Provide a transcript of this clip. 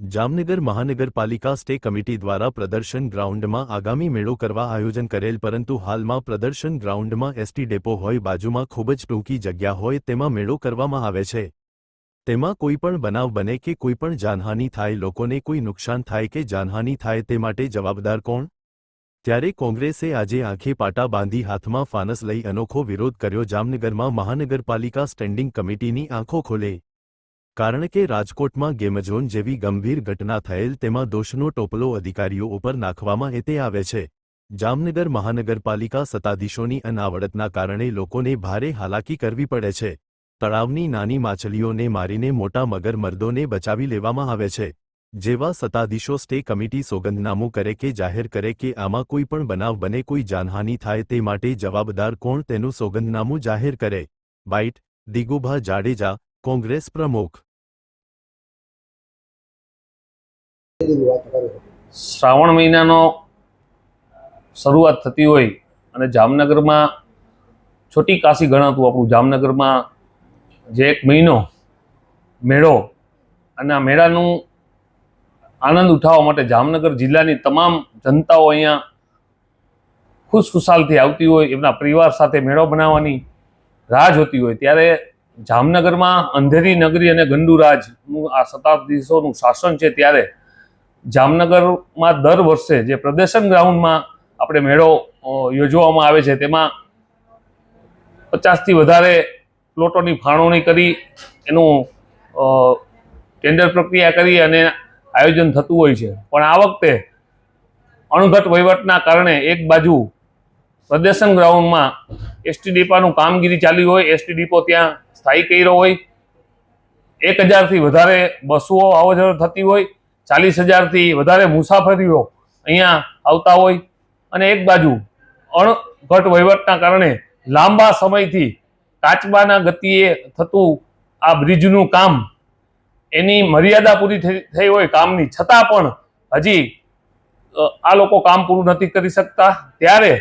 જામનગર મહાનગરપાલિકા stay committee દ્વારા પ્રદર્શન ગ્રાઉન્ડમાં આગામી મેળો કરવા આયોજન કરેલ, પરંતુ હાલમાં પ્રદર્શન ગ્રાઉન્ડમાં એસટી ડેપો હોય, બાજુમાં ખૂબ જ ટૂંકી જગ્યા હોય, તેમાં મેળો કરવામાં આવે છે. તેમાં કોઈ પણ બનાવ બને કે કોઈપણ જાનહાનિ થાય, લોકોને કોઈ નુકસાન થાય કે જાનહાનિ થાય તે માટે જવાબદાર કોણ? ત્યારે કોંગ્રેસે આજે આંખે પાટા બાંધી હાથમાં ફાનસ લઈ અનોખો વિરોધ કર્યો. જામનગરમાં મહાનગરપાલિકા સ્ટેન્ડિંગ કમિટીની આંખો ખોલે. કારણ કે રાજકોટમાં ગેમઝોન જેવી ગંભીર ઘટના થયેલ તેમાં દોષનો ટોપલો અધિકારીઓ ઉપર નાખવામાં એતે આવે છે. જામનગર મહાનગરપાલિકા સત્તાધીશોની અનાવડતના કારણે લોકોને ભારે હાલાકી કરવી પડે છે. તળાવની નાની માછલીઓને મારીને મોટા મગરમર્દોને બચાવી લેવામાં આવે છે. જેવા સત્તાધીશો સ્ટે કમિટી સોગંદનામું કરે કે જાહેર કરે કે આમાં કોઈ પણ બનાવ બને કોઈ જાનહાનિ થાય તે માટે જવાબદાર કોણ તેનું સોગંદનામું જાહેર કરે. બાઇટ, દિગુભા જાડેજા કોંગ્રેસ પ્રમુખ શ્રાવણ મહિનાનો શરૂઆત થતી હોય અને જામનગરમાં છોટી કાશી ગણાતું આપણું જામનગરમાં જે એક મહિનો, મેળો અને આ મેળાનું આનંદ ઉઠાવવા માટે જામનગર જિલ્લાની તમામ જનતાઓ અહીંયા ખુશખુશાલથી આવતી હોય, એમના પરિવાર સાથે મેળો બનાવવાની રાહ જોતી હોય. ત્યારે જામનગરમાં અંધેરી નગરી અને ગંડુરાજનું આ શતાબ્દીસોનું શાસન છે ત્યારે જામનગરમાં દર વર્ષે જે પ્રદર્શન ગ્રાઉન્ડમાં આપણે મેળો યોજવામાં આવે છે, તેમાં પચાસથી વધારે પ્લોટોની ફાળવણી કરી, એનું ટેન્ડર પ્રક્રિયા કરી અને આયોજન થતું હોય છે. પણ આ વખતે અણઘટ વહીવટના કારણે એક બાજુ પ્રદર્શન ગ્રાઉન્ડમાં એસટી ડીપાનું કામગીરી ચાલી હોય, એસટી ડીપો ત્યાં સ્થાયી કર્યો હોય, એક હજારથી વધારે બસો અવરજવર થતી હોય, ચાલીસ હજારથી વધારે મુસાફરીઓ અહીંયા આવતા હોય. અને એક બાજુ અણઘટ વહીવટના કારણે લાંબા સમયથી કાચબાના ગતિએ થતું આ બ્રિજનું કામ, એની મર્યાદા પૂરી થઈ હોય કામની, છતાં પણ હજી આ લોકો કામ પૂરું નથી કરી શકતા. ત્યારે